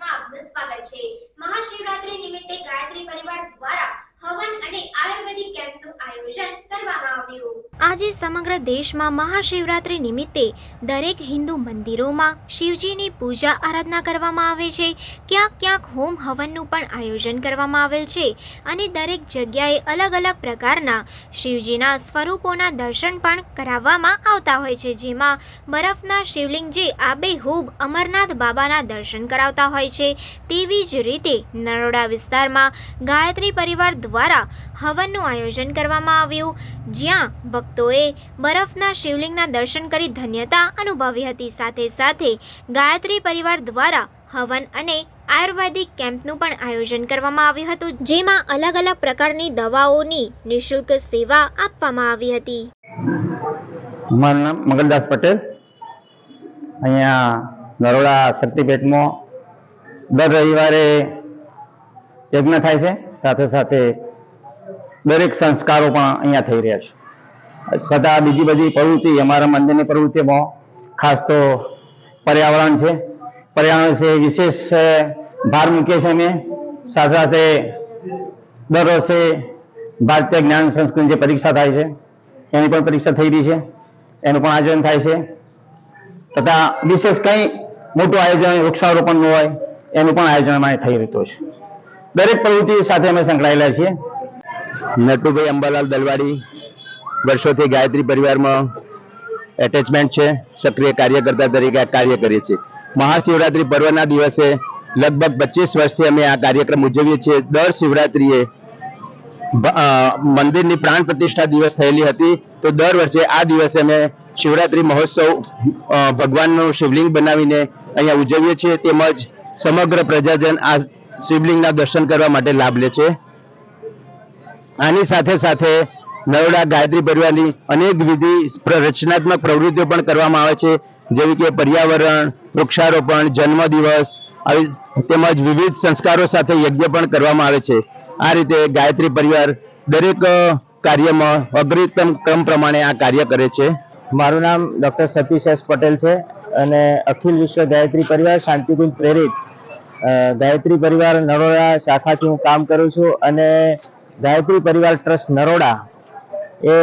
ન્યૂઝમાં આપનું સ્વાગત છે. મહાશિવરાત્રી નિમિત્તે ગાયત્રી પરિવાર દ્વારા હવન અને આયુર્વેદિક કેમ્પનું આયોજન કરવામાં આવ્યું. આજે સમગ્ર દેશમાં મહાશિવરાત્રી નિમિત્તે દરેક હિન્દુ મંદિરોમાં શિવજીની પૂજા આરાધના કરવામાં આવે છે. ક્યાંક ક્યાંક હોમ હવનનું પણ આયોજન કરવામાં આવેલ છે અને દરેક જગ્યાએ અલગ અલગ પ્રકારના શિવજીના સ્વરૂપોના દર્શન પણ કરાવવામાં આવતા હોય છે. જેમાં બરફના શિવલિંગ જે આબેહૂબ અમરનાથ બાબાના દર્શન કરાવતા હોય છે. તેવી જ રીતે નરોડા વિસ્તારમાં ગાયત્રી પરિવાર દ્વારા હવનનું આયોજન કરવામાં આવ્યું. જ્યાં ભક્તોએ બરફના શિવલિંગના દર્શન કરી ધન્યતા અનુભવી હતી. સાથે સાથે ગાયત્રી પરિવાર દ્વારા હવન અને આયુર્વેદિક કેમ્પનું પણ આયોજન કરવામાં આવ્યું હતું. જેમાં અલગ અલગ પ્રકારની દવાઓની નિઃશુલ્ક સેવા આપવામાં આવી હતી. મારું નામ મંગલદાસ પટેલ. અહીંયા નરોડા શક્તિપીઠમાં દર રવિવારે યજ્ઞ થાય છે. સાથે સાથે દરેક સંસ્કારો પણ અહીંયા થઈ રહ્યા છે. તથા બીજી બધી પ્રવૃત્તિ, અમારા મંદિરની પ્રવૃત્તિમાં ખાસ તો પર્યાવરણ છે. પર્યાવરણ છે વિશેષ ભાર મૂકીએ છીએ અમે. સાથે સાથે દર વર્ષે ભારતીય જ્ઞાન સંસ્કૃતિ જે પરીક્ષા થાય છે, એની પણ પરીક્ષા થઈ રહી છે. એનું પણ આયોજન થાય છે. તથા વિશેષ કંઈ મોટું આયોજન, વૃક્ષારોપણનું હોય, એનું પણ આયોજન અમારે થઈ રહ્યું છે. દરેક પ્રવૃત્તિ સાથે અમે સંકળાયેલા છીએ. નટુભાઈ અંબાલાલ દલવાડી વર્ષોથી ગાયત્રી પરિવારમાં એટેચમેન્ટ છે, સક્રિય કાર્યકર્તા તરીકે કાર્ય કરીએ છીએ મહાશિવરાત્રિ પર્વના દિવસે લગભગ પચીસ વર્ષથી અમે આ કાર્યક્રમ ઉજવીએ છીએ. દર શિવરાત્રિએ મંદિરની પ્રાણ પ્રતિષ્ઠા દિવસ થયેલી હતી. તો દર વર્ષે આ દિવસે અમે શિવરાત્રી મહોત્સવ ભગવાનનું શિવલિંગ બનાવીને અહીંયા ઉજવીએ છીએ. તેમજ સમગ્ર પ્રજાજન આ શિવલિંગના દર્શન કરવા માટે લાભ લે છે. આની સાથે સાથે નરોડા ગાયત્રી પરિવારની અનેક વિધિ રચનાત્મક પ્રવૃત્તિઓ પણ કરવામાં આવે છે. જેવી કે પર્યાવરણ, વૃક્ષારોપણ, જન્મદિવસ, આવી તેમજ વિવિધ સંસ્કારો સાથે યજ્ઞ પણ કરવામાં આવે છે. આ રીતે ગાયત્રી પરિવાર દરેક કાર્યમાં અગ્રિતમ ક્રમ પ્રમાણે આ કાર્ય કરે છે. મારું નામ ડૉક્ટર સતીશ એસ પટેલ છે અને અખિલ વિશ્વ ગાયત્રી પરિવાર શાંતિકુંજ પ્રેરિત ગાયત્રી પરિવાર નરોડા શાખાથી હું કામ કરું છું અને ગાયત્રી પરિવાર ટ્રસ્ટ નરોડા એ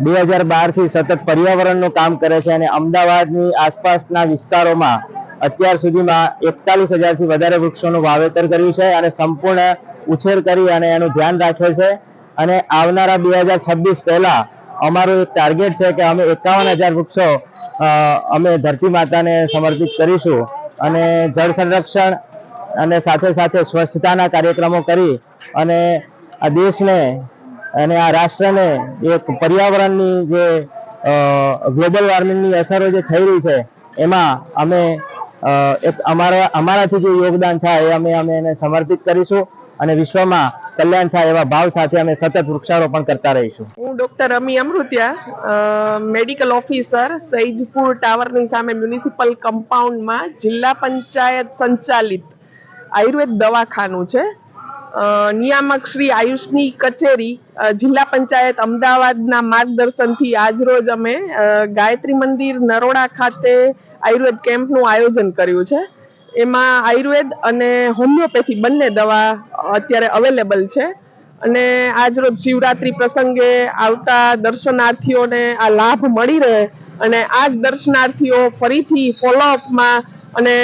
બે હજાર બારથી સતત પર્યાવરણનું કામ કરે છે અને અમદાવાદની આસપાસના વિસ્તારોમાં અત્યાર સુધીમાં એકતાલીસ હજારથી વધારે વૃક્ષોનું વાવેતર કર્યું છે અને સંપૂર્ણ ઉછેર કરી અને એનું ધ્યાન રાખે છે. અને આવનારા બે હજાર છવ્વીસ પહેલા અમારું એક ટાર્ગેટ છે કે અમે એકાવન હજાર વૃક્ષો અમે ધરતી માતાને સમર્પિત કરીશું. અને જળ સંરક્ષણ અને સાથે સાથે સ્વચ્છતાના કાર્યક્રમો કરી અને આ દેશને અને આ રાષ્ટ્રને એક પર્યાવરણની જે ગ્લોબલ વોર્મિંગની અસરો જે થઈ રહી છે, એમાં અમે એક અમારા, અમારાથી જે યોગદાન થાય એ અમે અમે એને સમર્પિત કરીશું. અને વિશ્વમાં કલ્યાણ થાય એવા ભાવ સાથે અમે સતત વૃક્ષારોપણ કરતા રહીશું. હું doctor Ami Amritya medical officer, Saijpur ટાવરની સામે મ્યુનિસિપલ કમ્પાઉન્ડમાં જિલ્લા પંચાયત સંચાલિત આયુર્વેદ દવાખાનું છે. નિયામક શ્રી આયુષની કચેરી જિલ્લા પંચાયત અમદાવાદના માર્ગદર્શનથી આજરોજ અમે ગાયત્રી મંદિર નરોડા ખાતે આયુર્વેદ કેમ્પનું આયોજન કર્યું છે. એમાં આયુર્વેદ અને હોમિયોપેથી બંને દવા અત્યારે અવેલેબલ છે. અને આજરોજ શિવરાત્રિ પ્રસંગે આવતા દર્શનાર્થીઓને આ લાભ મળી રહે અને આ જ દર્શનાર્થીઓ ફરીથી ફોલોઅપમાં અને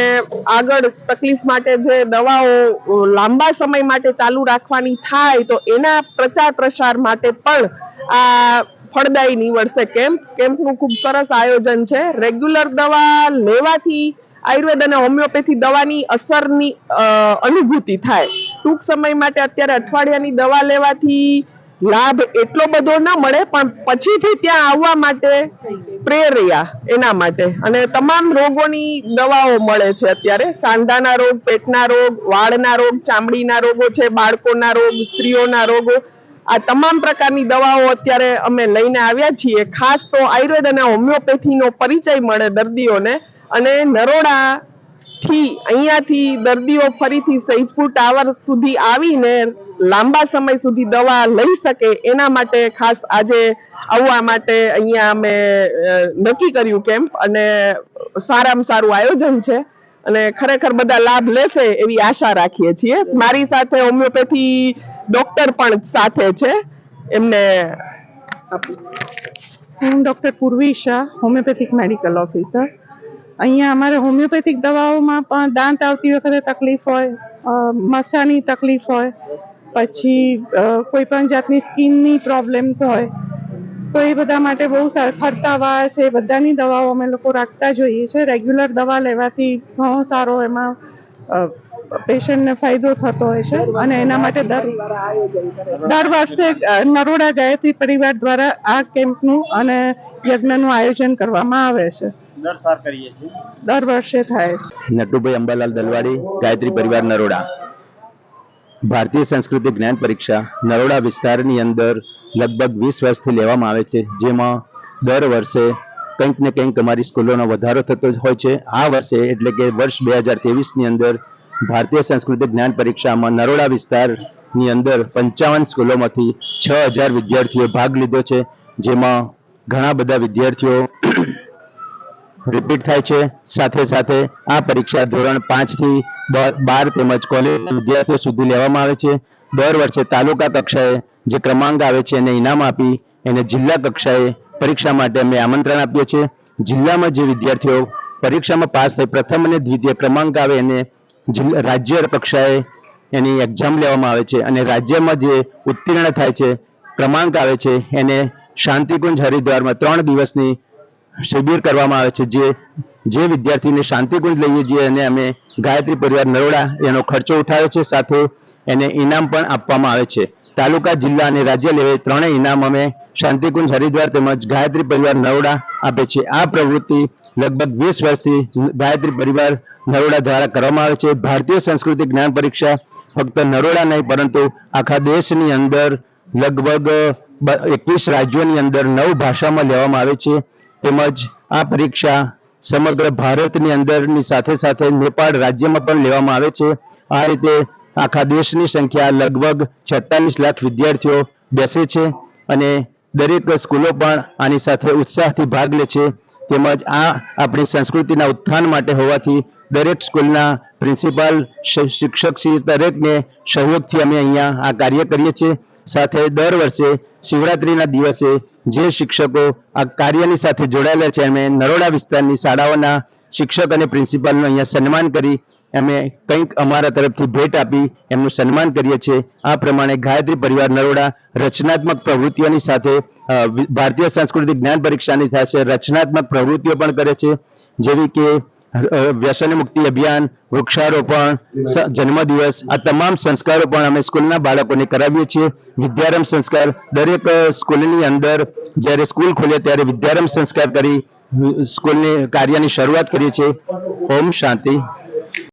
આગળ તકલીફ માટે જે દવાઓ લાંબા સમય માટે ચાલુ રાખવાની થાય તો એના પ્રચાર પ્રસાર માટે પણ આ ફળદાયી નીવડશે કેમ્પ. કેમ્પનું ખૂબ સરસ આયોજન છે. રેગ્યુલર દવા લેવાથી આયુર્વેદ અને હોમિયોપેથી દવાની અસરની અનુભૂતિ થાય. ટૂંક સમય માટે અત્યારે અઠવાડિયાની દવા લેવાથી લાભ એટલો બધો ન મળે, પણ પછીથી ત્યાં આવવા માટે પ્રેર્યા એના માટે. અને તમામ રોગોની દવાઓ મળે છે અત્યારે. સાંધાના રોગ, પેટના રોગ, વાળના રોગ, ચામડીના રોગો છે, બાળકોના રોગ, સ્ત્રીઓના રોગો. આ તમામ પ્રકારની દવાઓ અત્યારે અમે લઈને આવ્યા છીએ. ખાસ તો આયુર્વેદ અને હોમિયોપેથીનો પરિચય મળે દર્દીઓને. અને નરોડા થી અહીંયાથી દર્દીઓ ફરીથી સૈજપુર ટાવર સુધી આવીને લાંબા સમય સુધી દવા લઈ શકે એના માટે ખાસ આજે આવવા માટે અહીંયા અમે નક્કી કર્યું કેમ્પ અને સારામાં સારું આયોજન છે. અને ખરેખર બધા લાભ લેશે એવી આશા રાખીએ છીએ. મારી સાથે હોમિયોપેથી ડોક્ટર પણ સાથે છે. એમને હું doctor Purvi Shah, homeopathic medical officer. અહીંયા અમારે હોમિયોપેથિક દવાઓમાં પણ દાંત આવતી વખતે તકલીફ હોય મસાની તકલીફ હોય, પછી કોઈ પણ જાતની સ્કિનની પ્રોબ્લેમ્સ હોય, તો એ બધા માટે બહુ ફરતા છે. એ બધાની દવાઓ અમે લોકો રાખતા જોઈએ છે. રેગ્યુલર દવા લેવાથી ઘણો સારો એમાં પેશન્ટને ફાયદો થતો હોય છે અને એના માટે દર દર વર્ષે નરોડા ગાયત્રી પરિવાર દ્વારા આ કેમ્પનું અને યજ્ઞનું આયોજન કરવામાં આવે છે. દર વર્ષે થાય છે. નટુભાઈ અંબાલાલ દલવાડી ગાયત્રી પરિવાર નરોડા. ભારતીય સંસ્કૃતિ જ્ઞાન પરીક્ષા નરોડા વિસ્તારની અંદર લગભગ વીસ વર્ષથી લેવામાં આવે છે જેમાં દર વર્ષે કંઈક ને કંઈક અમારી સ્કૂલોનો વધારો થતો હોય છે. આ વર્ષે એટલે કે વર્ષ બે હજારની અંદર ભારતીય સંસ્કૃતિ જ્ઞાન પરીક્ષામાં નરોડા વિસ્તારની અંદર પંચાવન સ્કૂલોમાંથી છ હજાર વિદ્યાર્થીઓએ ભાગ લીધો છે, જેમાં ઘણા બધા વિદ્યાર્થીઓ રિપીટ થાય છે. સાથે સાથે આ પરીક્ષા ધોરણ પાંચથી બાર તેમજ કોલેજ વિદ્યાર્થીઓ સુધી લેવામાં આવે છે. દર વર્ષે તાલુકા કક્ષાએ જે ક્રમાંક આવે છે, એને ઇનામ આપી એને જિલ્લા કક્ષાએ પરીક્ષા માટે અમે આમંત્રણ આપીએ છીએ. જિલ્લામાં જે વિદ્યાર્થીઓ પરીક્ષામાં પાસ થઈ પ્રથમ અને દ્વિતીય ક્રમાંક આવે એને રાજ્ય કક્ષાએ એની એક્ઝામ લેવામાં આવે છે અને રાજ્યમાં જે ઉત્તીર્ણ થાય છે, ક્રમાંક આવે છે, એને શાંતિકુંજ હરિદ્વારમાં ત્રણ દિવસની શિબિર કરવામાં આવે છે, જે જે વિદ્યાર્થીને શાંતિકુંજ લઈએ છીએ અને અમે ગાયત્રી પરિવાર નરોડા એનો ખર્ચો ઉઠાવ્યો છે, સાથે એને ઇનામ પણ આપવામાં આવે છે. તાલુકા, જિલ્લા અને રાજ્ય લેવલે ત્રણેય ઇનામ અમે શાંતિકુંજ હરિદ્વાર તેમજ ગાયત્રી પરિવાર નરોડા આપે છે. આ પ્રવૃત્તિ લગભગ વીસ વર્ષથી ગાયત્રી પરિવાર નરોડા દ્વારા કરવામાં આવે છે. ભારતીય સંસ્કૃતિ જ્ઞાન પરીક્ષા ફક્ત નરોડા નહીં, પરંતુ આખા દેશની અંદર લગભગ એકવીસ રાજ્યોની અંદર નવ ભાષામાં લેવામાં આવે છે. તેમજ આ પરીક્ષા સમગ્ર ભારતની અંદરની સાથે સાથે નેપાળ રાજ્યમાં પણ લેવામાં આવે છે. આ રીતે આખા દેશની સંખ્યા લગભગ છેતાલીસ લાખ વિદ્યાર્થીઓ બેસે છે અને દરેક સ્કૂલો પણ આની સાથે ઉત્સાહથી ભાગ લે છે. તેમજ આ આપણી સંસ્કૃતિના ઉત્થાન માટે હોવાથી દરેક સ્કૂલના પ્રિન્સિપાલ શિક્ષક શ્રી દરેકને સહયોગથી અમે અહીંયા આ કાર્ય કરીએ છીએ. સાથે દર વર્ષે શિવરાત્રીના દિવસે જે શિક્ષકો આ કાર્યની સાથે જોડાયેલા છે અમે નરોડા વિસ્તારની શાળાઓના શિક્ષક અને પ્રિન્સિપાલનું અહીંયા સન્માન કરી અમે કંઈક અમારા તરફથી ભેટ આપી, એમનું સન્માન કરીએ છીએ. આ પ્રમાણે ગાયત્રી પરિવાર નરોડા રચનાત્મક પ્રવૃત્તિઓની સાથે ભારતીય સાંસ્કૃતિક જ્ઞાન પરીક્ષાની સાથે રચનાત્મક પ્રવૃત્તિઓ પણ કરે છે. જેવી કે વ્યસન મુક્તિ અભિયાન, વૃક્ષારોપણ જન્મદિવસ, આ તમામ સંસ્કારો પણ અમે સ્કૂલના બાળકોને કરાવીએ છીએ. વિદ્યારંભ સંસ્કાર દરેક સ્કૂલની અંદર, જ્યારે સ્કૂલ ખોલે ત્યારે વિદ્યારંભ સંસ્કાર કરી સ્કૂલની કાર્યની શરૂઆત કરીએ છીએ. ઓમ શાંતિ.